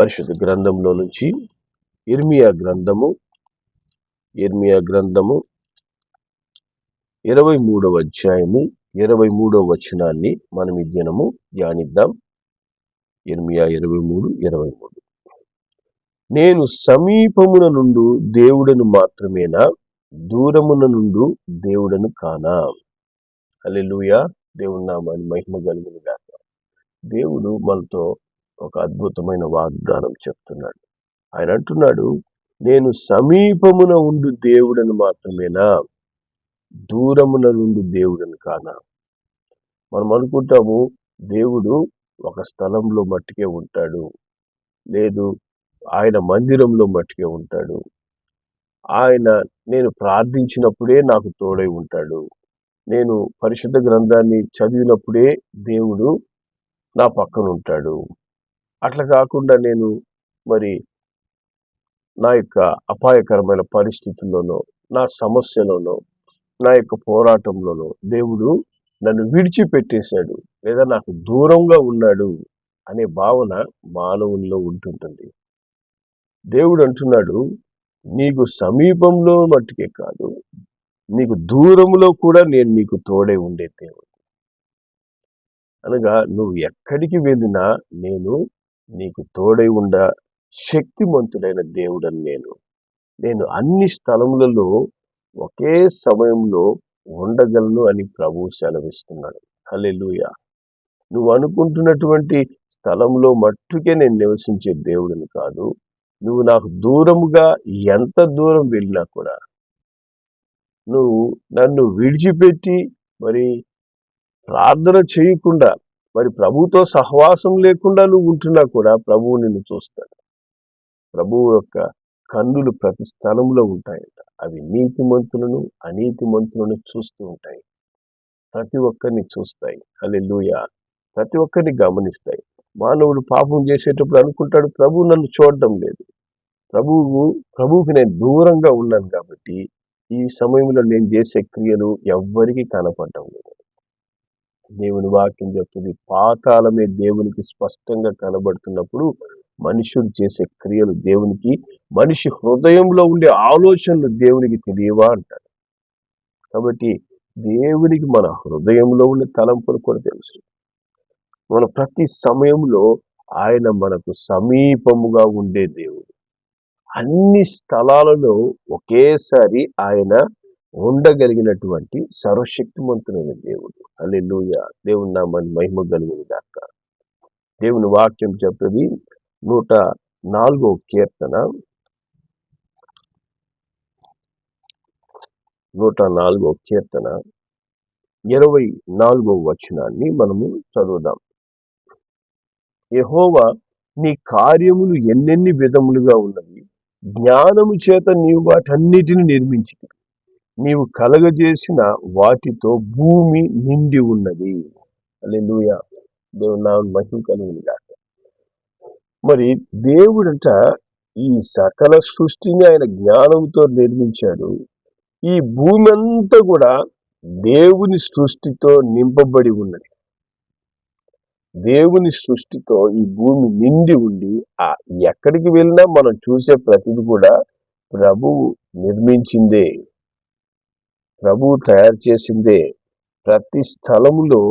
పరిశుద్ధ గ్రంథంలో నుంచి ఇర్మియా గ్రంథము ఇర్మియా గ్రంథము ఇరవై మూడవ అధ్యాయము ఇరవై మూడవ వచనాన్ని మనం ఈ దినము ధ్యానిద్దాం. ఇర్మియా ఇరవై మూడు ఇరవై మూడు. నేను సమీపమున నుండు దేవుడను మాత్రమేనా? దూరమున నుండు దేవుడను కానా? అల్లెలుయా దేవుడు నామాన్ని మహిమ కలిగిన గాక దేవుడు మనతో ఒక అద్భుతమైన వాగ్దానం చెప్తున్నాడు. ఆయన అంటున్నాడు నేను సమీపమున ఉండు దేవుడని మాత్రమేనా? దూరమున నుండి దేవుడని కానా? మనం అనుకుంటాము దేవుడు ఒక స్థలంలో మట్టుకే ఉంటాడు. లేదు ఆయన మందిరంలో మట్టుకే ఉంటాడు. ఆయన నేను ప్రార్థించినప్పుడే నాకు తోడై ఉంటాడు. నేను పరిశుద్ధ గ్రంథాన్ని చదివినప్పుడే దేవుడు నా పక్కన ఉంటాడు అట్లా కాకుండా నేను మరి నా యొక్క అపాయకరమైన పరిస్థితుల్లోనో నా సమస్యలోనో నా యొక్క పోరాటంలోనో దేవుడు నన్ను విడిచిపెట్టేశాడు లేదా నాకు దూరంగా ఉన్నాడు అనే భావన మానవుల్లో ఉంటుంటుంది. దేవుడు అంటున్నాడు నీకు సమీపంలో మట్టుకే కాదు నీకు దూరంలో కూడా నేను నీకు తోడే ఉండే దేవుడు. అనగా నువ్వు ఎక్కడికి వెళ్ళినా నేను నీకు తోడై ఉండ శక్తిమంతుడైన దేవుడని నేను. నేను అన్ని స్థలములలో ఒకే సమయంలో ఉండగలను అని ప్రభువు సెలవిస్తున్నాడు. హలెలుయ నువ్వు అనుకుంటున్నటువంటి స్థలంలో మట్టుకే నేను నివసించే దేవుడిని కాదు. నువ్వు నాకు దూరముగా ఎంత దూరం వెళ్ళినా కూడా నువ్వు నన్ను విడిచిపెట్టి మరి ప్రార్థన చేయకుండా మరి ప్రభుతో సహవాసం లేకుండా నువ్వు ఉంటున్నా కూడా ప్రభువు నిన్ను చూస్తాడు. ప్రభువు యొక్క కన్నులు ప్రతి స్థలంలో ఉంటాయంట. అవి నీతిమంతులను అనీతిమంతులను చూస్తూ ఉంటాయి. ప్రతి ఒక్కరిని చూస్తాయి. అల్లెలుయ ప్రతి ఒక్కరిని గమనిస్తాయి. మానవుడు పాపం చేసేటప్పుడు అనుకుంటాడు ప్రభు నన్ను చూడడం లేదు. ప్రభువు ప్రభువుకి నేను దూరంగా ఉన్నాను కాబట్టి ఈ సమయంలో నేను చేసే క్రియలు ఎవ్వరికీ కనపడటం లేదు. దేవుని వాక్యం చెప్తుంది. పాతాళమే దేవునికి స్పష్టంగా కనబడుతున్నప్పుడు మనుషుడు చేసే క్రియలు దేవునికి మనిషి హృదయంలో ఉండే ఆలోచనలు దేవునికి తెలియవా అంటారు. కాబట్టి దేవునికి మన హృదయంలో ఉండే తలంపులు కూడా తెలుసు. మన ప్రతి సమయంలో ఆయన మనకు సమీపముగా ఉండే దేవుడు. అన్ని స్థలాలలో ఒకేసారి ఆయన ఉండగలిగినటువంటి సర్వశక్తిమంతుడైన దేవుడు. అల్లెలుయ దేవుని నామాన్ని మహిమ కలిగిన దాక దేవుని వాక్యం చెప్తుంది నూట నాలుగో కీర్తన. నూట నాలుగో కీర్తన. ఇరవై నాలుగో వచనాన్ని మనము చదువుదాం. యహోవా నీ కార్యములు ఎన్నెన్ని విధములుగా ఉన్నవి? జ్ఞానము చేత నీవు వాటన్నిటిని నిర్మించి నీవు కలగజేసిన వాటితో భూమి నిండి ఉన్నది. అల్లెలుయ దేవుని నా మహిమ కలిగింది కాక మరి దేవుడంట ఈ సకల సృష్టిని ఆయన జ్ఞానంతో నిర్మించాడు. ఈ భూమి అంతా కూడా దేవుని సృష్టితో నింపబడి ఉన్నది. దేవుని సృష్టితో ఈ భూమి నిండి ఉండి ఆ ఎక్కడికి వెళ్ళినా మనం చూసే ప్రతిది కూడా ప్రభువు నిర్మించిందే. ప్రభువు తయారు చేసిందే ప్రతి స్థలములో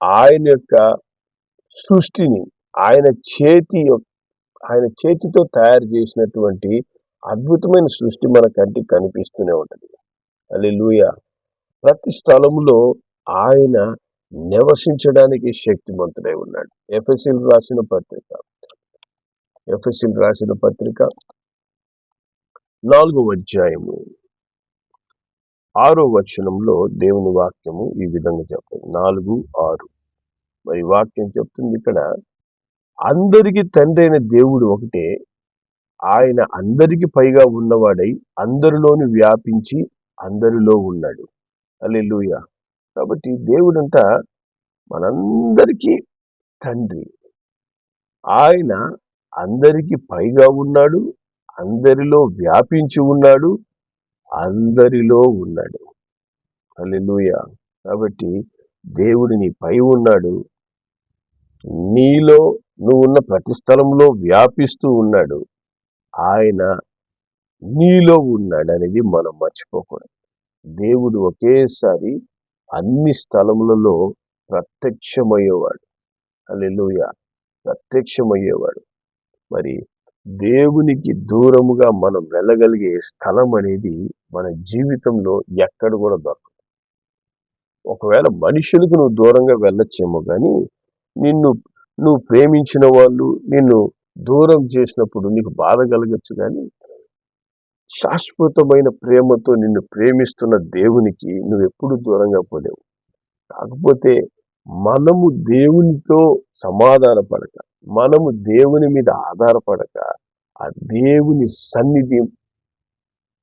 ఆయన యొక్క సృష్టిని ఆయన చేతి ఆయన చేతితో తయారు చేసినటువంటి అద్భుతమైన సృష్టి మన కంటికి కనిపిస్తూనే అల్లి అల్లెలూయ ప్రతి స్థలములో ఆయన నివసించడానికి శక్తిమంతుడై ఉన్నాడు. ఎఫ్ఎస్ఎల్ రాసిన పత్రిక. ఎఫ్ఎస్ఎల్ రాసిన పత్రిక. నాలుగో అధ్యాయము. ఆరో వచనంలో దేవుని వాక్యము ఈ విధంగా చెప్తుంది. నాలుగు ఆరు. మరి వాక్యం చెప్తుంది ఇక్కడ అందరికి తండ్రి అయిన దేవుడు ఒకటే ఆయన అందరికీ పైగా ఉన్నవాడై అందరిలోని వ్యాపించి అందరిలో ఉన్నాడు. అల్లెలుయ కాబట్టి దేవుడంట మనందరికీ తండ్రి. ఆయన అందరికి పైగా ఉన్నాడు అందరిలో వ్యాపించి ఉన్నాడు అందరిలో ఉన్నాడు. అల్లెలుయ కాబట్టి దేవుడు నీ పై ఉన్నాడు. నీలో నువ్వు ఉన్న ప్రతి స్థలంలో వ్యాపిస్తూ ఉన్నాడు. ఆయన నీలో ఉన్నాడు అనేది మనం మర్చిపోకూడదు. దేవుడు ఒకేసారి అన్ని స్థలములలో ప్రత్యక్షమయ్యేవాడు. అల్లెలుయ ప్రత్యక్షమయ్యేవాడు. మరి దేవునికి దూరముగా మనం వెళ్ళగలిగే స్థలం అనేది మన జీవితంలో ఎక్కడ కూడా దొరకదు. ఒకవేళ మనుషులకు నువ్వు దూరంగా వెళ్ళొచ్చేమో కానీ నిన్ను నువ్వు ప్రేమించిన వాళ్ళు నిన్ను దూరం చేసినప్పుడు నీకు బాధ కలగచ్చు కానీ శాశ్వతమైన ప్రేమతో నిన్ను ప్రేమిస్తున్న దేవునికి నువ్వు ఎప్పుడు దూరంగా పోలేవు. కాకపోతే మనము దేవునితో సమాధాన పడక మనము దేవుని మీద ఆధారపడక ఆ దేవుని సన్నిధి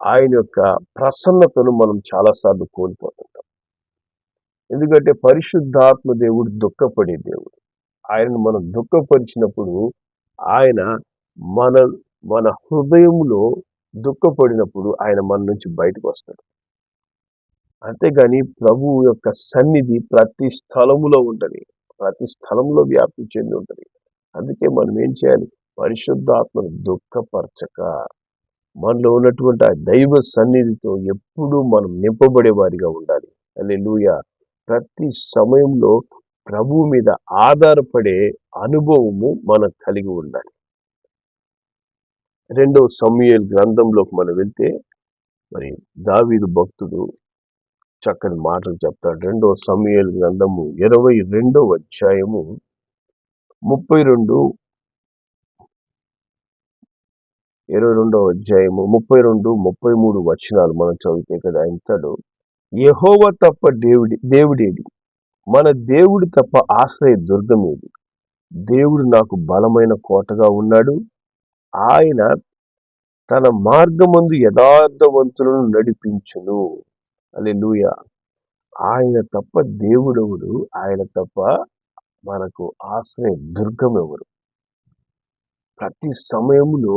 ఆయన యొక్క ప్రసన్నతను మనం చాలాసార్లు కోల్పోతుంటాం. ఎందుకంటే పరిశుద్ధాత్మ దేవుడు దుఃఖపడే దేవుడు. ఆయనను మనం దుఃఖపరిచినప్పుడు ఆయన మన మన హృదయంలో దుఃఖపడినప్పుడు ఆయన మన నుంచి బయటకు వస్తాడు. అంతేగాని ప్రభువు యొక్క సన్నిధి ప్రతి స్థలములో ఉంటుంది. ప్రతి స్థలంలో వ్యాప్తి చెంది ఉంటుంది. అందుకే మనం ఏం చేయాలి? పరిశుద్ధాత్మను దుఃఖపరచక మనలో ఉన్నటువంటి ఆ దైవ సన్నిధితో ఎప్పుడూ మనం నింపబడే వారిగా ఉండాలి. లూయ ప్రతి సమయంలో ప్రభు మీద ఆధారపడే అనుభవము మనం కలిగి ఉండాలి. రెండవ సమయల్ గ్రంథంలోకి మనం వెళ్తే మరి దావీదు భక్తుడు చక్కని మాటలు చెప్తాడు. రెండవ సమయల్ గ్రంథము ఇరవై రెండవ అధ్యాయము ముప్పై రెండు. ఇరవై రెండవ అధ్యాయము. ముప్పై రెండు ముప్పై మూడు వచనాలు మనం చదివితే కదా అంటాడు యహోవ తప్ప దేవుడి దేవుడేది? మన దేవుడు తప్ప ఆశ్రయ దుర్గమేది దేవుడు నాకు బలమైన కోటగా ఉన్నాడు. ఆయన తన మార్గమందు యథార్థవంతులను నడిపించును. అని ఆయన తప్ప దేవుడెవడు? ఆయన తప్ప మనకు ఆశ్రయ దుర్గం ఎవరు ప్రతి సమయంలో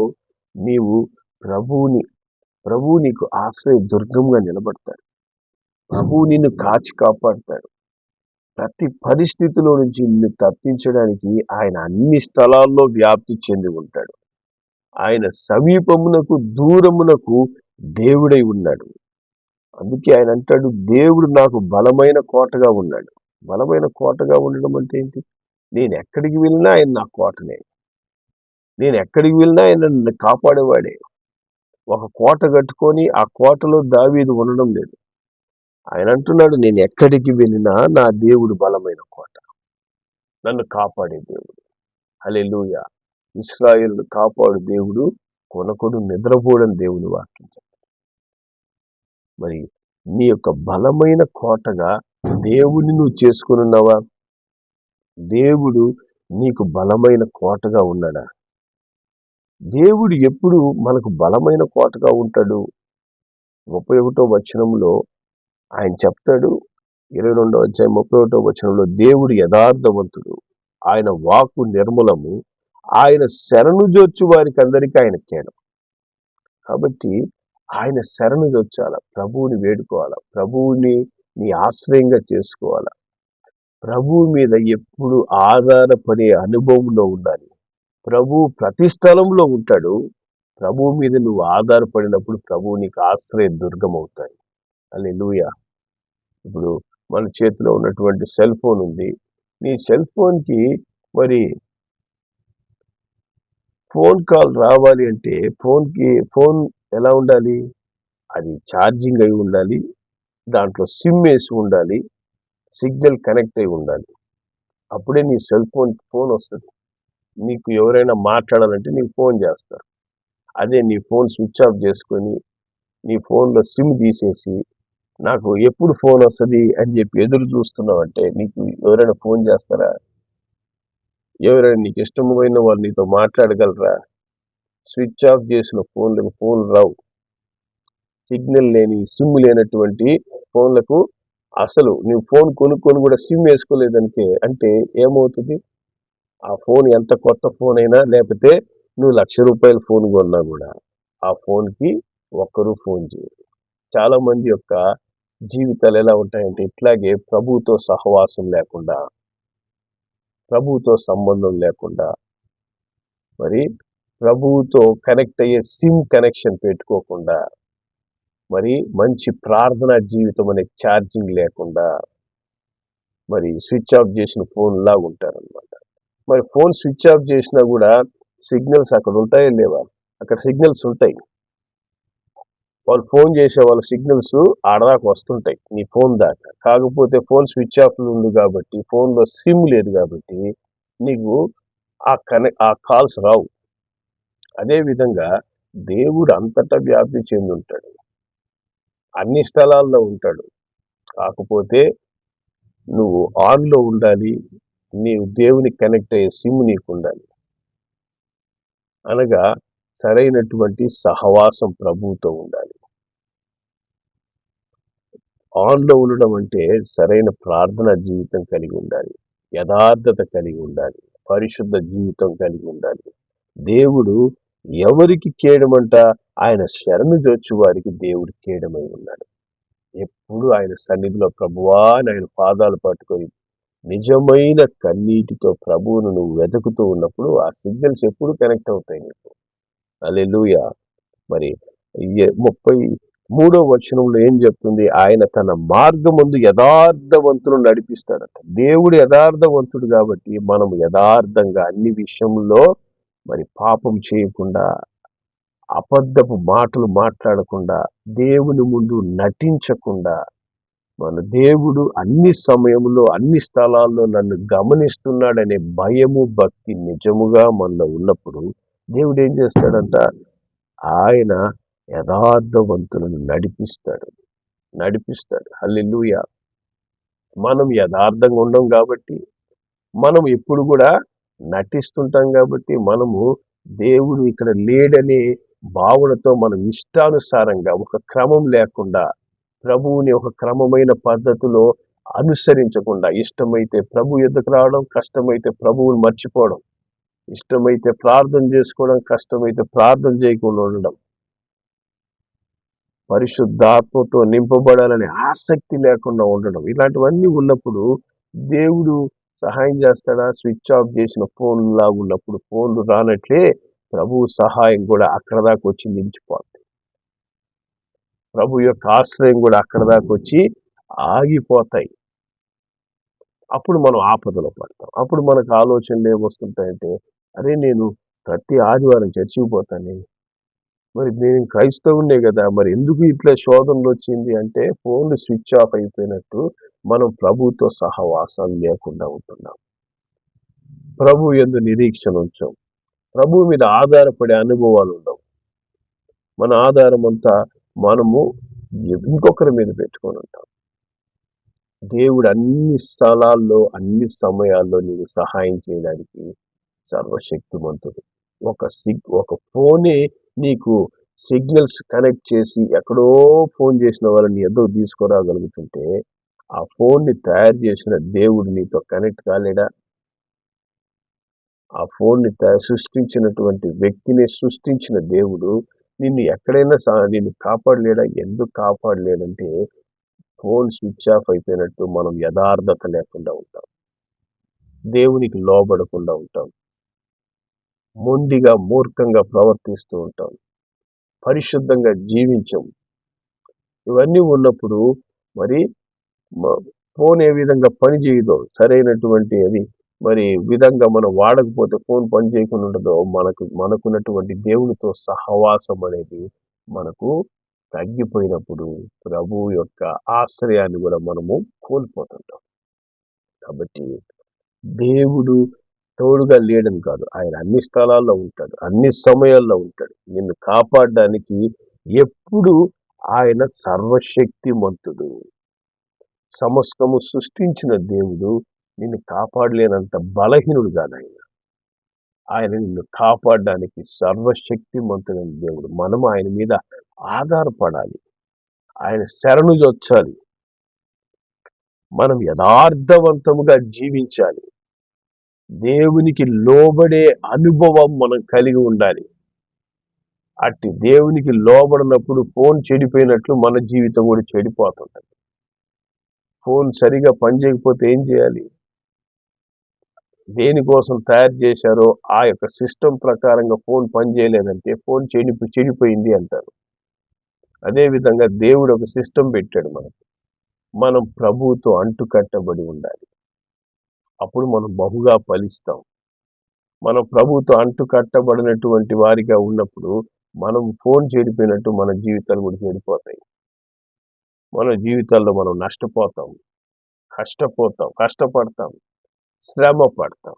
నీవు ప్రభువుని ప్రభువు నీకు ఆశ్రయ దుర్గంగా నిలబడతాడు. ప్రభువు నిన్ను కాచి కాపాడతాడు. ప్రతి పరిస్థితిలో నుంచి నిన్ను తప్పించడానికి ఆయన అన్ని స్థలాల్లో వ్యాప్తి చెంది ఉంటాడు. ఆయన సమీపమునకు దూరమునకు దేవుడై ఉన్నాడు. అందుకే ఆయన అంటాడు దేవుడు నాకు బలమైన కోటగా ఉన్నాడు. బలమైన కోటగా ఉండడం అంటే ఏంటి? నేను ఎక్కడికి వెళ్ళినా ఆయన నా కోటనే. నేను ఎక్కడికి వెళ్ళినా ఆయన నన్ను కాపాడేవాడే. ఒక కోట కట్టుకొని ఆ కోటలో దావీది ఉండడం లేదు. ఆయన అంటున్నాడు నేను ఎక్కడికి వెళ్ళినా నా దేవుడు బలమైన కోట. నన్ను కాపాడే దేవుడు. అలెలుయ లూయ కాపాడు దేవుడు కొనకొడు నిద్రపోవడం దేవుని వాక్యం మరి నీ యొక్క బలమైన కోటగా దేవుని నువ్వు చేసుకుని ఉన్నావా దేవుడు నీకు బలమైన కోటగా ఉన్నాడా? దేవుడు ఎప్పుడు మనకు బలమైన కోటగా ఉంటాడు? ముప్పై ఒకటో వచనంలో ఆయన చెప్తాడు. ఇరవై రెండో అధ్యాయం ముప్పై ఒకటో వచనంలో దేవుడు యథార్థవంతుడు. ఆయన వాకు నిర్మలము. ఆయన శరణు జొచ్చు వారికి అందరికీ ఆయన కేడం. కాబట్టి ఆయన శరణు జొచ్చాల ప్రభువుని వేడుకోవాలా. ప్రభువుని నీ ఆశ్రయంగా చేసుకోవాలా? ప్రభు మీద ఎప్పుడు ఆధారపడే అనుభవంలో ఉండాలి. ప్రభు ప్రతి స్థలంలో ఉంటాడు. ప్రభువు మీద నువ్వు ఆధారపడినప్పుడు ప్రభు నీకు ఆశ్రయ దుర్గం అవుతాయి. అని లూయ ఇప్పుడు మన చేతిలో ఉన్నటువంటి సెల్ ఫోన్ ఉంది. నీ సెల్ ఫోన్కి మరి ఫోన్ కాల్ రావాలి అంటే ఫోన్కి ఫోన్ ఎలా ఉండాలి? అది ఛార్జింగ్ అయి ఉండాలి. దాంట్లో సిమ్ వేసి ఉండాలి సిగ్నల్ కనెక్ట్ అయి ఉండాలి. అప్పుడే నీ సెల్ ఫోన్ ఫోన్ వస్తుంది. నీకు ఎవరైనా మాట్లాడాలంటే నీకు ఫోన్ చేస్తారు. అదే నీ ఫోన్ స్విచ్ ఆఫ్ చేసుకొని నీ ఫోన్లో సిమ్ తీసేసి నాకు ఎప్పుడు ఫోన్ వస్తుంది అని చెప్పి ఎదురు చూస్తున్నావు అంటే నీకు ఎవరైనా ఫోన్ చేస్తారా? ఎవరైనా నీకు ఇష్టమైన వాళ్ళు నీతో మాట్లాడగలరా? స్విచ్ ఆఫ్ చేసిన ఫోన్లకు ఫోన్ రావు. సిగ్నల్ లేని సిమ్ లేనటువంటి ఫోన్లకు అసలు నువ్వు ఫోన్ కొనుక్కొని కూడా సిమ్ వేసుకోలేదనికే. అంటే ఏమవుతుంది? ఆ ఫోన్ ఎంత కొత్త ఫోన్ అయినా లేకపోతే నువ్వు లక్ష రూపాయల ఫోన్ కొన్నా కూడా ఆ ఫోన్కి ఒక్కరూ ఫోన్ చేయరు. చాలామంది యొక్క జీవితాలు ఎలా ఉంటాయంటే ఇట్లాగే ప్రభుతో సహవాసం లేకుండా ప్రభుతో సంబంధం లేకుండా మరి ప్రభువుతో కనెక్ట్ అయ్యే సిమ్ కనెక్షన్ పెట్టుకోకుండా మరి మంచి ప్రార్థనా జీవితం అనే ఛార్జింగ్ లేకుండా మరి స్విచ్ ఆఫ్ చేసిన ఫోన్ లాగా ఉంటారనమాట మరి ఫోన్ స్విచ్ ఆఫ్ చేసినా కూడా సిగ్నల్స్ అక్కడ ఉంటాయో లేవా? అక్కడ సిగ్నల్స్ ఉంటాయి. వాళ్ళు ఫోన్ చేసే వాళ్ళ సిగ్నల్స్ ఆడదాకా వస్తుంటాయి నీ ఫోన్ దాకా. కాకపోతే ఫోన్ స్విచ్ ఆఫ్ ఉంది కాబట్టి ఫోన్లో సిమ్ లేదు కాబట్టి నీకు ఆ కనె ఆ కాల్స్ రావు. అదే విధంగా దేవుడు అంతటా వ్యాప్తి చెంది ఉంటాడు అన్ని స్థలాల్లో ఉంటాడు. కాకపోతే నువ్వు ఆన్లో ఉండాలి నీవు దేవుని కనెక్ట్ అయ్యే సిమ్ నీకు ఉండాలి. అనగా సరైనటువంటి సహవాసం ప్రభువుతో ఉండాలి. ఆన్లో ఉండడం అంటే సరైన ప్రార్థన జీవితం కలిగి ఉండాలి యథార్థత కలిగి ఉండాలి పరిశుద్ధ జీవితం కలిగి ఉండాలి. దేవుడు ఎవరికి చేయడమంట ఆయన శరణు జొచ్చు వారికి దేవుడు కేడమై ఉన్నాడు. ఎప్పుడు ఆయన సన్నిధిలో ప్రభువా ఆయన పాదాలు పట్టుకొని నిజమైన కన్నీటితో ప్రభువును నువ్వు వెతుకుతూ ఉన్నప్పుడు ఆ సిగ్నల్స్ ఎప్పుడు కనెక్ట్ అవుతాయి నీకు. అలెలుయ మరి ముప్పై మూడో వచనంలో ఏం చెప్తుంది? ఆయన తన మార్గమందు యథార్థవంతులు నడిపిస్తాడట. దేవుడు యథార్థవంతుడు కాబట్టి మనం యథార్థంగా అన్ని విషయంలో మరి పాపం చేయకుండా అబద్ధపు మాటలు మాట్లాడకుండా దేవుని ముందు నటించకుండా మన దేవుడు అన్ని సమయంలో అన్ని స్థలాల్లో నన్ను గమనిస్తున్నాడనే భయము భక్తి నిజముగా మనలో ఉన్నప్పుడు దేవుడు ఏం చేస్తాడంట? ఆయన యథార్థవంతులను నడిపిస్తాడు. నడిపిస్తాడు. హల్లెలూయ! మనం యథార్థంగా ఉండం కాబట్టి మనం ఎప్పుడు కూడా నటిస్తుంటాం కాబట్టి మనము దేవుడు ఇక్కడ లేడనే భావనతో మనం ఇష్టానుసారంగా ఒక క్రమం లేకుండా ప్రభువుని ఒక క్రమమైన పద్ధతిలో అనుసరించకుండా ఇష్టమైతే ప్రభు ఎద్దుకు రావడం కష్టమైతే ప్రభువుని మర్చిపోవడం ఇష్టమైతే ప్రార్థన చేసుకోవడం కష్టమైతే ప్రార్థన చేయకుండా ఉండడం. పరిశుద్ధాత్మతో నింపబడాలనే ఆసక్తి లేకుండా ఉండడం. ఇలాంటివన్నీ ఉన్నప్పుడు దేవుడు సహాయం చేస్తాడా? స్విచ్ ఆఫ్ చేసిన ఫోన్ లాగా ఉన్నప్పుడు ఫోన్లు రానట్లే ప్రభు సహాయం కూడా అక్కడ దాకా వచ్చి నిలిచిపోతుంది ప్రభు యొక్క ఆశ్రయం కూడా అక్కడ దాకా వచ్చి ఆగిపోతాయి. అప్పుడు మనం ఆపదలో పడతాం. అప్పుడు మనకు ఆలోచనలు ఏమొస్తుంటాయంటే అరే నేను ప్రతి ఆదివారం చచ్చిపోతాను మరి నేను క్రైస్తవునే కదా మరి ఎందుకు ఇట్లా శోధనలు వచ్చింది అంటే ఫోన్లు స్విచ్ ఆఫ్ అయిపోయినట్టు మనం ప్రభుతో సహవాసం లేకుండా ఉంటున్నాం. ప్రభు ఎందు నిరీక్షణ ఉంచాం. ప్రభు మీద ఆధారపడే అనుభవాలు ఉండవు. మన ఆధారం అంతా మనము ఇంకొకరి మీద పెట్టుకొని ఉంటాం. దేవుడు అన్ని స్థలాల్లో అన్ని సమయాల్లో నీకు సహాయం చేయడానికి సర్వశక్తిమంతుడు. ఒక సిగ్ ఒక ఫోనే నీకు సిగ్నల్స్ కనెక్ట్ చేసి ఎక్కడో ఫోన్ చేసిన వాళ్ళని ఏదో తీసుకురాగలుగుతుంటే ఆ ఫోన్ని తయారు చేసిన దేవుడు నీతో కనెక్ట్ కాలేడా? ఆ ఫోన్ని సృష్టించినటువంటి వ్యక్తిని సృష్టించిన దేవుడు నిన్ను ఎక్కడైనా సా- నిన్ను కాపాడలేడా? ఎందుకు కాపాడలేడంటే ఫోన్ స్విచ్ ఆఫ్ అయిపోయినట్టు మనం యథార్థత లేకుండా ఉంటాం. దేవునికి లోబడకుండా ఉంటాం. మొండిగా మూర్ఖంగా ప్రవర్తిస్తూ ఉంటాం. పరిశుద్ధంగా జీవించం. ఇవన్నీ ఉన్నప్పుడు మరి ఫోన్ ఏ విధంగా పనిచేయదో సరైనటువంటి అది మరి విధంగా మనం వాడకపోతే ఫోన్ పని చేయకుండా ఉండదో. మనకు మనకున్నటువంటి దేవునితో సహవాసం అనేది మనకు తగ్గిపోయినప్పుడు ప్రభు యొక్క ఆశ్రయాన్ని కూడా మనము కోల్పోతుంటాం. కాబట్టి దేవుడు తోడుగా లేడని కాదు. ఆయన అన్ని స్థలాల్లో ఉంటాడు. అన్ని సమయాల్లో ఉంటాడు. నిన్ను కాపాడడానికి ఎప్పుడు ఆయన సర్వశక్తిమంతుడు. సమస్తము సృష్టించిన దేవుడు నిన్ను కాపాడలేనంత బలహీనుడు కాదు ఆయన. ఆయన నిన్ను కాపాడడానికి సర్వశక్తిమంతుడైన దేవుడు. మనం ఆయన మీద ఆధారపడాలి. ఆయన శరణు జొచ్చాలి. మనం యథార్థవంతముగా జీవించాలి. దేవునికి లోబడే అనుభవం మనం కలిగి ఉండాలి. అట్టి దేవునికి లోబడినప్పుడు ఫోన్ చెడిపోయినట్లు మన జీవితం కూడా చెడిపోతుంటుంది. ఫోన్ సరిగా పనిచేయకపోతే ఏం చేయాలి? దేనికోసం తయారు చేశారో ఆ యొక్క సిస్టమ్ ప్రకారంగా ఫోన్ పనిచేయలేదంటే ఫోన్ చెడి చెడిపోయింది అంటారు. అదేవిధంగా దేవుడు ఒక సిస్టమ్ పెట్టాడు మనకు. మనం ప్రభువుతో అంటుకట్టబడి ఉండాలి. అప్పుడు మనం బహుగా ఫలిస్తాం. మనం ప్రభుతో అంటు కట్టబడినటువంటి వారిగా ఉన్నప్పుడు మనం ఫోన్ చెడిపోయినట్టు మన జీవితాలు కూడా చెడిపోతాయి. మన జీవితాల్లో మనం నష్టపోతాం. కష్టపోతాం. కష్టపడతాం. శ్రమ పడతాం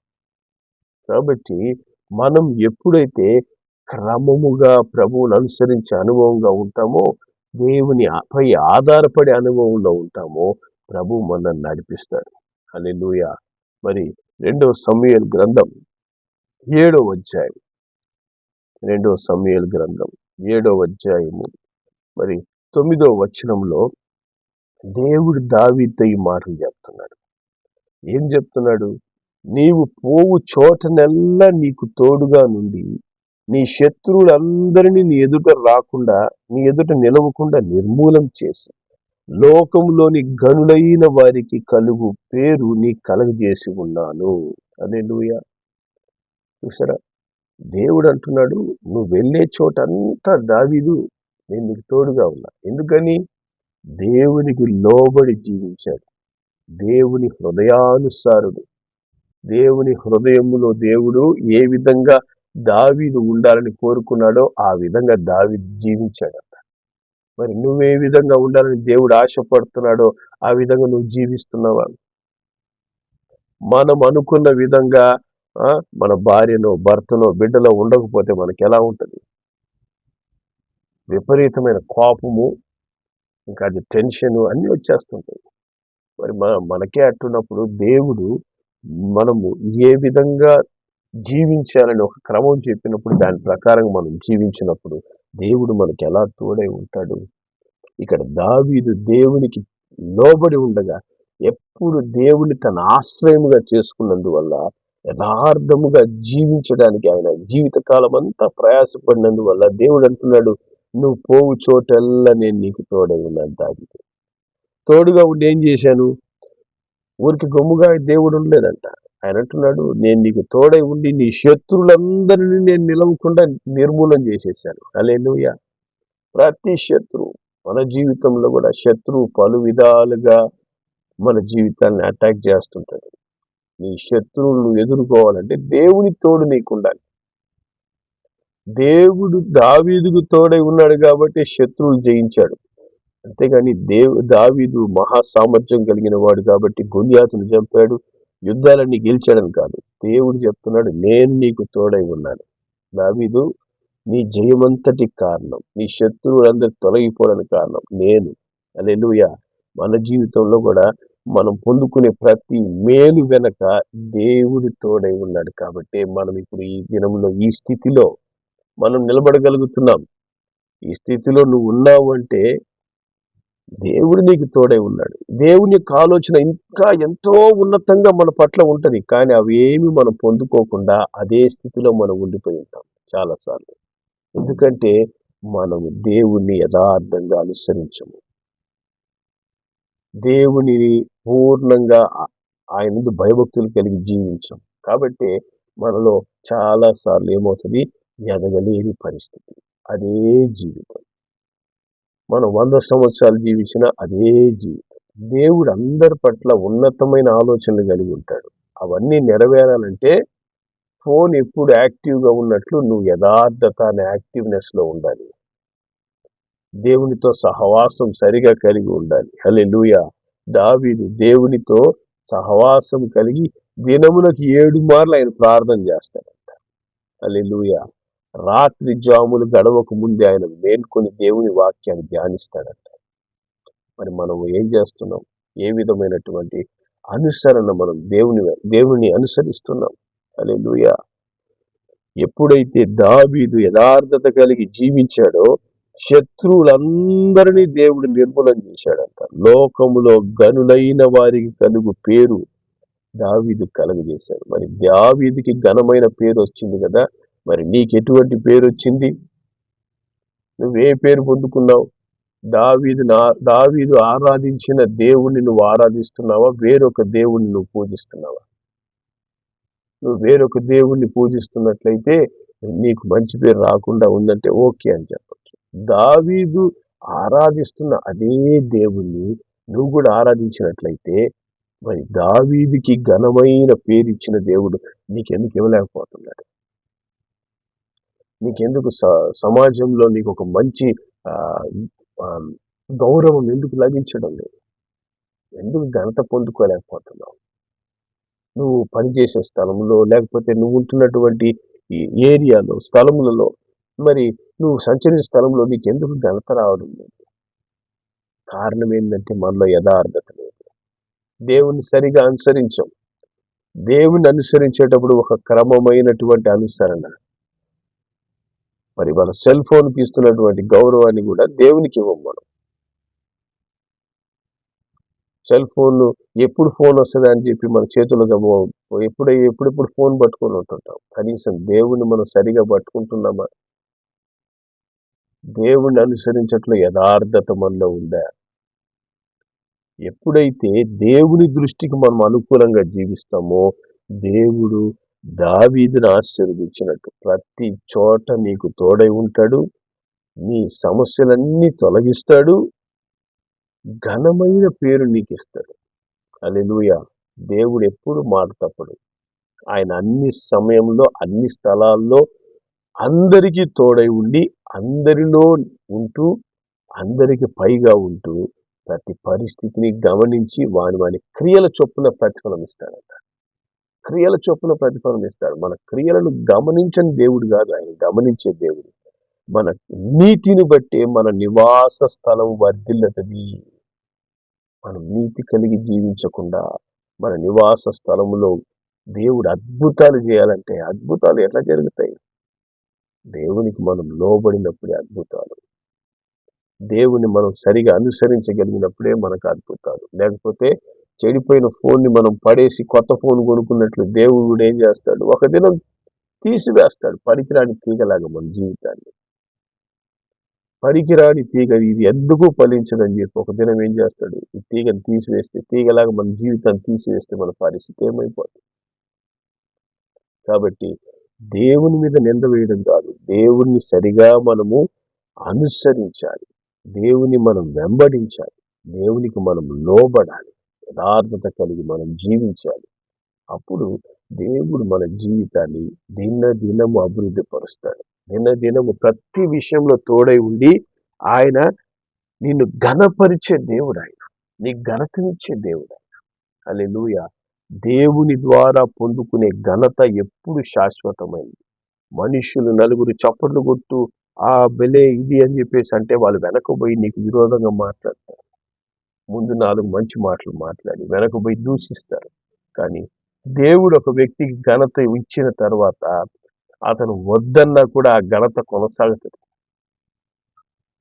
కాబట్టి మనం ఎప్పుడైతే క్రమముగా ప్రభువును అనుసరించే అనుభవంగా ఉంటామో దేవుని పై ఆధారపడే అనుభవంలో ఉంటామో ప్రభు మనల్ని నడిపిస్తాడు. అని మరి రెండవ సమయల్ గ్రంథం ఏడో అధ్యాయం. రెండవ సమయల్ గ్రంథం ఏడో అధ్యాయము. మరి తొమ్మిదో వచనంలో దేవుడు దావీతో ఈ మాటలు చెప్తున్నాడు. ఏం చెప్తున్నాడు? నీవు పోవు చోటనెల్లా నీకు తోడుగా నుండి నీ శత్రువులందరినీ నీ ఎదుట రాకుండా నీ ఎదుట నిలవకుండా నిర్మూలం చేసి లోకంలోని గనులైన వారికి కలుగు పేరు నీ కలగజేసి ఉన్నాను. అదే లూయ చూసారా దేవుడు అంటున్నాడు నువ్వు వెళ్ళే చోట అంతా దావీదు నేను నీకు తోడుగా ఉన్నా. ఎందుకని? దేవునికి లోబడి జీవించాడు. దేవుని హృదయానుసారుడు. దేవుని హృదయములో దేవుడు ఏ విధంగా దావీదు ఉండాలని కోరుకున్నాడో ఆ విధంగా దావి జీవించాడంట. మరి నువ్వే విధంగా ఉండాలని దేవుడు ఆశపడుతున్నాడో ఆ విధంగా నువ్వు జీవిస్తున్నావా? మనం అనుకున్న విధంగా మన భార్యలో భర్తలో బిడ్డలో ఉండకపోతే మనకి ఎలా ఉంటుంది? విపరీతమైన కోపము ఇంకా అది టెన్షన్ అన్నీ వచ్చేస్తుంటాయి. మరి మన మనకే అట్టున్నప్పుడు దేవుడు మనము ఏ విధంగా జీవించాలని ఒక క్రమం చెప్పినప్పుడు దాని ప్రకారం మనం జీవించినప్పుడు దేవుడు మనకి ఎలా తోడై ఉంటాడు? ఇక్కడ దావీదు దేవునికి లోబడి ఉండగా ఎప్పుడు దేవుని తన ఆశ్రయముగా చేసుకున్నందువల్ల యథార్థముగా జీవించడానికి ఆయన జీవితకాలం అంతా ప్రయాసపడినందువల్ల దేవుడు అంటున్నాడు నువ్వు పోవు చోటల్లా నేను నీకు తోడై ఉన్నాను దావీదు. తోడుగా ఉండి ఏం చేశాను? ఊరికి గొమ్ముగా దేవుడు ఉండలేదంట. ఆయన అంటున్నాడు నేను నీకు తోడై ఉండి నీ శత్రువులందరినీ నేను నిలవకుండా నిర్మూలన చేసేసాను. అలేలుయ ప్రతి శత్రువు మన జీవితంలో కూడా శత్రువు పలు విధాలుగా మన జీవితాన్ని అటాక్ చేస్తుంటాడు. నీ శత్రువులను ఎదుర్కోవాలంటే దేవుని తోడు నీకు ఉండాలి దేవుడు దావీదుకు తోడై ఉన్నాడు కాబట్టి శత్రువులు జయించాడు. అంతేగాని దేవ్ దావీదు మహాసామర్థ్యం కలిగిన వాడు కాబట్టి గుళ్యాతును చంపాడు యుద్ధాలన్నీ గెలిచాడని కాదు. దేవుడు చెప్తున్నాడు నేను నీకు తోడై ఉన్నాను. దావీదు నీ జయమంతటి కారణం నీ శత్రువులందరూ తొలగిపోవడానికి కారణం నేను. అలెలుయ మన జీవితంలో కూడా మనం పొందుకునే ప్రతి మేలు వెనక దేవుడి తోడై ఉన్నాడు కాబట్టి మనం ఇప్పుడు ఈ దినంలో ఈ స్థితిలో మనం నిలబడగలుగుతున్నాం. ఈ స్థితిలో నువ్వు ఉన్నావు అంటే దేవుడు నీకు తోడై ఉన్నాడు. దేవుని యొక్క ఆలోచన ఇంకా ఎంతో ఉన్నతంగా మన పట్ల ఉంటుంది. కానీ అవేమి మనం పొందుకోకుండా అదే స్థితిలో మనం ఉండిపోయి ఉంటాం చాలాసార్లు. ఎందుకంటే మనము దేవుణ్ణి యథార్థంగా అనుసరించము. దేవునిని పూర్ణంగా ఆయన భయభక్తులు కలిగి జీవించాం కాబట్టి మనలో చాలాసార్లు ఏమవుతుంది? ఎదగలేని పరిస్థితి. అదే జీవితం. మనం వంద సంవత్సరాలు జీవించిన అదే జీవితం. దేవుడు అందరి పట్ల ఉన్నతమైన ఆలోచనలు కలిగి ఉంటాడు. అవన్నీ నెరవేరాలంటే ఫోన్ ఎప్పుడు యాక్టివ్గా ఉన్నట్లు నువ్వు యథార్థత అనే యాక్టివ్నెస్లో ఉండాలి. దేవునితో సహవాసం సరిగా కలిగి ఉండాలి. హలే లూయ దావీదు దేవునితో సహవాసం కలిగి దినములకు ఏడు మార్లు ఆయన ప్రార్థన చేస్తాడంట. హలే లూయ రాత్రి జాములు గడవక ముందే ఆయన మేల్కొని దేవుని వాక్యాన్ని ధ్యానిస్తాడంట. మరి మనం ఏం చేస్తున్నాం? ఏ విధమైనటువంటి అనుసరణ మనం దేవుని దేవుని అనుసరిస్తున్నాం? అలే ఎప్పుడైతే దావీదు యథార్థత కలిగి జీవించాడో శత్రువులందరినీ దేవుడు నిర్మూలన చేశాడంట. లోకములో గనులైన వారికి కలుగు పేరు దావీదు కలుగజేశాడు. మరి దావీదికి ఘనమైన పేరు వచ్చింది కదా మరి నీకు ఎటువంటి పేరు వచ్చింది? నువ్వే పేరు పొందుకున్నావు? దావీదు దావీదు ఆరాధించిన దేవుణ్ణి నువ్వు ఆరాధిస్తున్నావా? వేరొక దేవుణ్ణి నువ్వు పూజిస్తున్నావా? నువ్వు వేరొక దేవుణ్ణి పూజిస్తున్నట్లయితే నీకు మంచి పేరు రాకుండా ఉందంటే ఓకే అని చెప్పచ్చు. దావీదు ఆరాధిస్తున్న అదే దేవుణ్ణి నువ్వు కూడా ఆరాధించినట్లయితే మరి దావీదికి ఘనమైన పేరు ఇచ్చిన దేవుడు నీకెందుకు ఇవ్వలేకపోతున్నాడు? నీకెందుకు స- సమాజంలో నీకు ఒక మంచి గౌరవం ఎందుకు లభించడం లేదు? ఎందుకు ఘనత పొందుకోలేకపోతున్నావు? నువ్వు పనిచేసే స్థలంలో లేకపోతే నువ్వు ఉంటున్నటువంటి ఈ ఏరియాలో స్థలములలో మరి నువ్వు సంచరించే స్థలంలో నీకు ఎందుకు ఘనత రావడం లేదు? కారణం ఏంటంటే మనలో యథార్థత లేదు. దేవుని సరిగా అనుసరించాం. దేవుని అనుసరించేటప్పుడు ఒక క్రమమైనటువంటి అనుసరణ. మరి మన సెల్ ఫోన్కి ఇస్తున్నటువంటి గౌరవాన్ని కూడా దేవునికి ఇవ్వం మనం. సెల్ ఫోన్ ఎప్పుడు ఫోన్ వస్తుంది అని చెప్పి మన చేతులుగా ఎప్పుడు ఎప్పుడెప్పుడు ఫోన్ పట్టుకొని ఉంటుంటాం. కనీసం దేవుణ్ణి మనం సరిగా పట్టుకుంటున్నామా? దేవుణ్ణి అనుసరించట్లో యథార్థత మనలో ఉందా? ఎప్పుడైతే దేవుని దృష్టికి మనం అనుకూలంగా జీవిస్తామో దేవుడు దావీదుని ఆశీర్వదించినట్టు ప్రతి చోట నీకు తోడై ఉంటాడు. నీ సమస్యలన్నీ తొలగిస్తాడు. ఘనమైన పేరు నీకు ఇస్తాడు అలెలుయ దేవుడు ఎప్పుడు మాట తప్పడు. ఆయన అన్ని సమయంలో అన్ని స్థలాల్లో అందరికీ తోడై ఉండి అందరిలో ఉంటూ అందరికి పైగా ఉంటూ ప్రతి పరిస్థితిని గమనించి వాని వాని క్రియల చొప్పున ప్రతిఫలం ఇస్తాడంట. క్రియల చొప్పున ప్రతిఫలం ఇస్తాడు. మన క్రియలను గమనించని దేవుడు కాదు ఆయన గమనించే దేవుడు. మన నీతిని బట్టే మన నివాస స్థలం వర్ధిల్లతది మనం నీతి కలిగి జీవించకుండా మన నివాస స్థలంలో దేవుడు అద్భుతాలు చేయాలంటే అద్భుతాలు ఎట్లా జరుగుతాయి? దేవునికి మనం లోబడినప్పుడే అద్భుతాలు. దేవుని మనం సరిగా అనుసరించగలిగినప్పుడే మనకు అద్భుతాలు. లేకపోతే చెడిపోయిన ఫోన్ని మనం పడేసి కొత్త ఫోన్ కొనుక్కున్నట్లు దేవుడు ఏం చేస్తాడు? ఒక దినం తీసివేస్తాడు. పనికిరాని తీగలాగా మన జీవితాన్ని. పనికిరాని తీగ ఇది ఎందుకు ఫలించదని చెప్పి ఒక దినం ఏం చేస్తాడు? ఈ తీగను తీసివేస్తే తీగలాగా మన జీవితాన్ని తీసివేస్తే మన పరిస్థితి ఏమైపోతుంది? కాబట్టి దేవుని మీద నింద వేయడం కాదు. దేవుణ్ణి సరిగా మనము అనుసరించాలి. దేవుని మనం వెంబడించాలి. దేవునికి మనం లోబడాలి. యథార్థత కలిగి మనం జీవించాలి. అప్పుడు దేవుడు మన జీవితాన్ని దిన దినము అభివృద్ధి పరుస్తాడు. దిన దినము ప్రతి విషయంలో తోడై ఉండి ఆయన నిన్ను ఘనపరిచే దేవుడు ఆయన నీ ఘనతనిచ్చే దేవుడు ఆయన అలెలుయ దేవుని ద్వారా పొందుకునే ఘనత ఎప్పుడు శాశ్వతమైంది. మనుషులు నలుగురు చప్పట్లు కొట్టు ఆ బెలే ఇది అని చెప్పేసి అంటే వాళ్ళు వెనకపోయి నీకు విరోధంగా మాట్లాడతారు. ముందు నాలుగు మంచి మాటలు మాట్లాడి వెనక పోయి దూషిస్తారు. కానీ దేవుడు ఒక వ్యక్తికి ఘనత ఇచ్చిన తర్వాత అతను వద్దన్నా కూడా ఆ ఘనత కొనసాగుతుంది.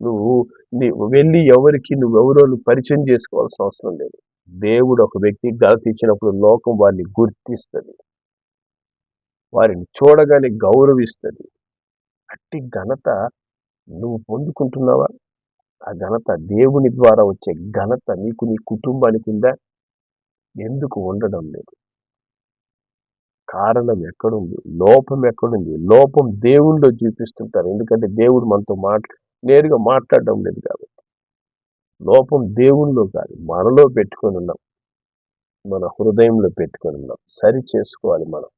నువ్వు నీ వెళ్ళి ఎవరికి నువ్వెవరో నువ్వు పరిచయం చేసుకోవాల్సిన అవసరం లేదు. దేవుడు ఒక వ్యక్తికి ఘనత ఇచ్చినప్పుడు లోకం వారిని గుర్తిస్తుంది. వారిని చూడగానే గౌరవిస్తుంది. అట్టి ఘనత నువ్వు పొందుకుంటున్నావా? ఆ ఘనత దేవుని ద్వారా వచ్చే ఘనత నీకు నీ కుటుంబానికి ఉందా? ఎందుకు ఉండడం లేదు? కారణం ఎక్కడుంది? లోపం ఎక్కడుంది? లోపం దేవునిలో చూపిస్తుంటారు. ఎందుకంటే దేవుడు మనతో మాట్లా నేరుగా మాట్లాడడం లేదు కాబట్టి. లోపం దేవుణ్ణిలో కాదు మనలో పెట్టుకొని ఉన్నాం. మన హృదయంలో పెట్టుకొని ఉన్నాం. సరి చేసుకోవాలి మనం.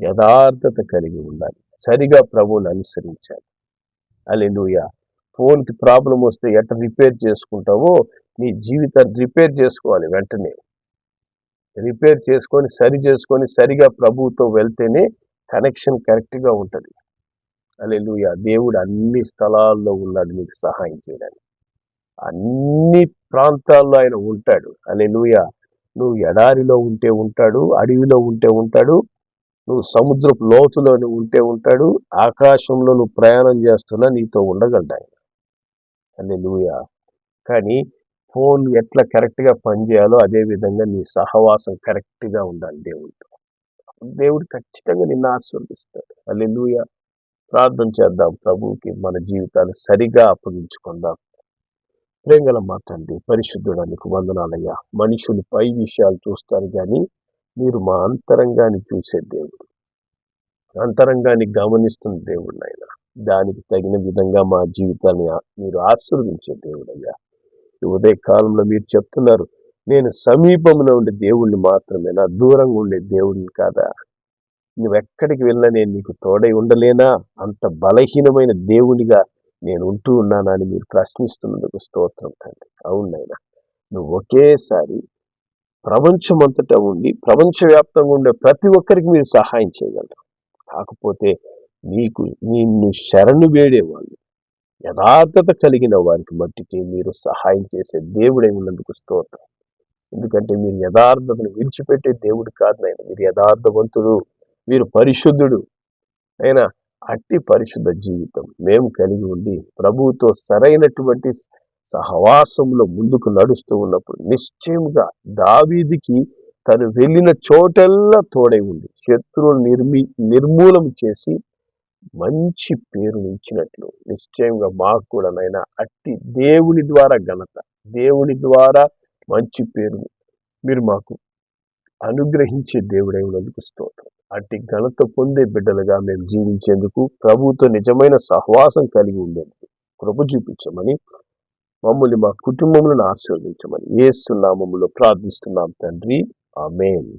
యథార్థత కలిగి ఉండాలి. సరిగా ప్రభువుని అనుసరించాలి. అలెలుయ ఫోన్కి ప్రాబ్లం వస్తే ఎట్లా రిపేర్ చేసుకుంటావో నీ జీవితాన్ని రిపేర్ చేసుకోవాలి వెంటనే. రిపేర్ చేసుకొని సరి చేసుకొని సరిగా ప్రభువుతో వెళ్తేనే కనెక్షన్ కరెక్ట్గా ఉంటుంది. అలెలుయ దేవుడు అన్ని స్థలాల్లో ఉన్నాడు నీకు సహాయం చేయడానికి. అన్ని ప్రాంతాల్లో ఆయన ఉంటాడు. అలెలుయ నువ్వు ఎడారిలో ఉంటే ఉంటాడు అడవిలో ఉంటే ఉంటాడు నువ్వు సముద్రపు లోతులో ఉంటే ఉంటాడు ఆకాశంలో నువ్వు ప్రయాణం చేస్తున్నా నీతో ఉండగలడు ఆయన లూయ కానీ ఫోన్ ఎట్లా కరెక్ట్గా పనిచేయాలో అదే విధంగా నీ సహవాసం కరెక్ట్గా ఉండాలి దేవుడితో దేవుడు ఖచ్చితంగా నిన్ను ఆశీర్వదిస్తాడు. అల్లెలుయ ప్రార్థన చేద్దాం ప్రభువుకి మన జీవితాలు సరిగా అప్పగించుకుందాం. ప్రేంగల మా తండ్రి పరిశుద్ధుడానికి వందనాలయ్యా. మనుషులు పై విషయాలు చూస్తారు కానీ మీరు మా అంతరంగాన్ని చూసే దేవుడు. అంతరంగాన్ని గమనిస్తున్న దేవుడు నాయన. దానికి తగిన విధంగా మా జీవితాన్ని మీరు ఆశీర్వదించే దేవుడయ్యా. ఉదయ కాలంలో మీరు చెప్తున్నారు నేను సమీపంలో ఉండే దేవుణ్ణి మాత్రమేనా దూరంగా ఉండే దేవుడిని కాదా? నువ్వు ఎక్కడికి వెళ్ళినా నేను నీకు తోడై ఉండలేనా? అంత బలహీనమైన దేవునిగా నేను ఉంటూ ఉన్నానా అని మీరు ప్రశ్నిస్తున్నందుకు స్తోత్రం తండ్రి. అవును నాయనా నువ్వు ఒకేసారి ప్రపంచమంతటా ఉండి ప్రపంచవ్యాప్తంగా ఉండే ప్రతి ఒక్కరికి మీరు సహాయం చేయగలరు. కాకపోతే నీకు నిన్ను శరణు వేడేవాళ్ళు. యథార్థత కలిగిన వారికి మట్టికి మీరు సహాయం చేసే దేవుడై ఉన్నందుకు స్తోత్రం. ఎందుకంటే మీరు యథార్థతను విడిచిపెట్టే దేవుడు కాదు నాయన. మీరు యథార్థవంతుడు మీరు పరిశుద్ధుడు. అయినా అట్టి పరిశుద్ధ జీవితం మేము కలిగి ఉండి ప్రభువుతో సరైనటువంటి సహవాసంలో ముందుకు నడుస్తూ ఉన్నప్పుడు నిశ్చయముగా దావీదికి తను వెళ్ళిన చోటల్లా తోడై ఉండి శత్రువులు నిర్మి నిర్మూలం చేసి మంచి పేరును ఇచ్చినట్లు నిశ్చయంగా మాకు కూడా నైనా అట్టి దేవుని ద్వారా ఘనత దేవుని ద్వారా మంచి పేరుని మీరు మాకు అనుగ్రహించే దేవుడై ఉన్నందుకు స్తోత్రం. అట్టి ఘనత పొందే బిడ్డలుగా మేము జీవించేందుకు ప్రభుతో నిజమైన సహవాసం కలిగి ఉండేందుకు కృప చూపించమని మమ్మల్ని మా కుటుంబములను ఆశీర్వదించమని ఏసునామములో ప్రార్థిస్తున్నాం తండ్రి. ఆమెన్.